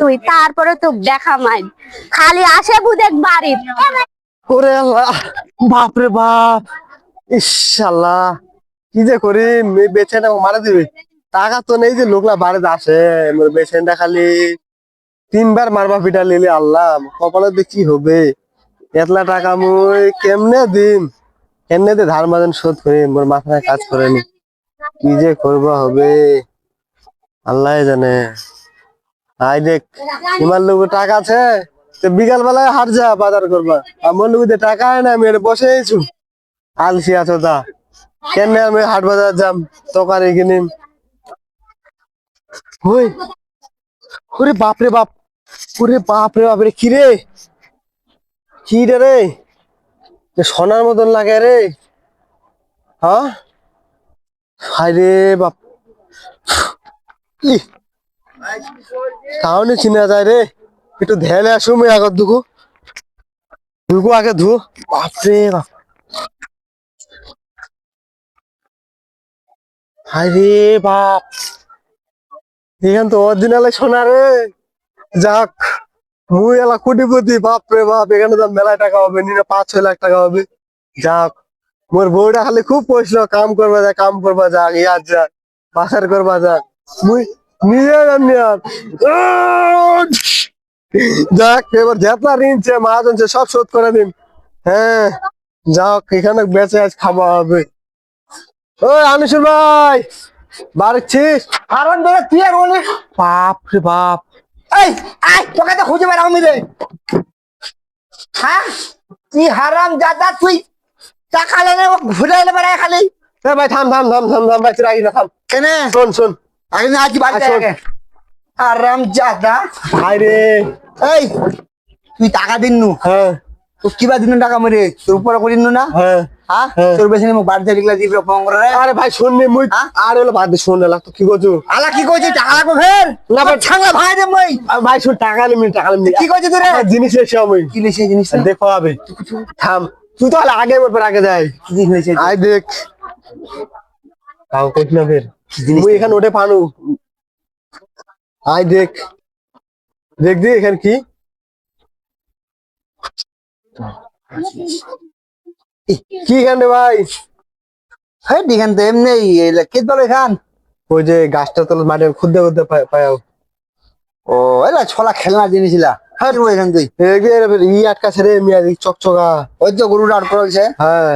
তুই, তারপরে তো দেখা মাই খালি আসে বুদেক বাড়ির ওরে আল্লাহ বাপ। ইশাল্লাহ, কি যে করি বেচেনটা মারা দিবে। টাকা তো নেই যে লোকলা বাড়িতে আসে বেচেনটা খালি তিনবার মারবা পিটা লিলে আল্লাহ কপালে দিয়ে কি হবে? এতলা টাকা মুই কেমনে দিন কেমনে দিয়ে ধার মাজন শোধ করি, মোর মাথায় কাজ করেনি কি যে করব হবে? আল্লাহ জানে। আই দেখ, তোমার লোক টাকা আছে, তো বিকাল বেলায় হাট যা, বাজার করবা। আমার লোক টাকা না, আমি বসে আছি আলসি আছো দা কেন আমি হাট বাজার যাম তরকারি কিনিম ওই, ওরে বাপ রে বাপ, ওরে বাপ রে বাপ রে, কি রে? কি রে রে? সোনার মতন লাগে রে। হ্যাঁ? হায় রে বাপ। তাহলে চিনা যায় রে। একটু ধ্যানে আসুম আগত দুকু দুকু আগে ধু বাপরে বাপ। হায় রে বাপ। এখান তো অরিজিনালে সোনা রে। যাক, মুই এলা কোটিপতি বাপ রে বাপ। এখানে তো মেলায় টাকা হবে নিনে পাঁচ ছয় লাখ টাকা হবে। যাক, মোর বউটা খালি খুব পয়সা, কাম করবা যা কাম করবা যাক ইয়ার যাক বাসার করবা যাক। মুই যাক এবার যেতলা ঋণ ছে মহাজন ছে সব শোধ করে দিন। হ্যাঁ যাক এখানে বেঁচে আজ খাওয়া হবে। ওই আনিসুর ভাই বাড়ছিস কারণ ধরে তুই আর বলি। বাপ রে বাপ। এই আয় তোকে তো খুঁজে বেড়াও রে হ্যাঁ তুই হারাম দাদা তুই। টাকা লেনে ঘুরে এলে বেড়ায় খালি। এ ভাই থাম থাম থাম থাম থাম ভাই রাখি না থাম। কেনে? শোন শোন। আগে না আজ বাড়িতে এই তুই টাকা দিন নু। হ্যাঁ। তো কিবা দিন টাকা মরে তোর উপরে করিন নু হ্যাঁ। হ্যাঁ। তোর বেশি মোক বাড়িতে লিখলা দিবি ফোন আরে ভাই শোন নি মুই? আর হলো বাদ শোন না কি আলা কি টাকা ফের? না, ভাই- ছাংলা ভাই রে মই। আর ভাই শোন টাকা টাকা কি জিনিস এসে আমি কি লিখে জিনিস দেখো হবে। থাম। তুই তো আগে বলবার আগে যাই। কি জিনিস আই দেখ। কাউ কইছ না ফের? মুই এখানে ওঠে পানু আই দেখ। দেখ দি এখানে কি। কি এখানে ভাই? হ্যাঁ দিখান তো এমনি কে দল এখান? ওই যে গাছটা তলে মাঠে খুদ্দে খুদ্দে পায়াও ও। এলা ছলা খেলনা জিনিসলা হ্যাঁ তুই এখান তুই। ই আটকা ছেড়ে মিয়া চকচকা। ওই তো গরুটা আট করেছে হ্যাঁ।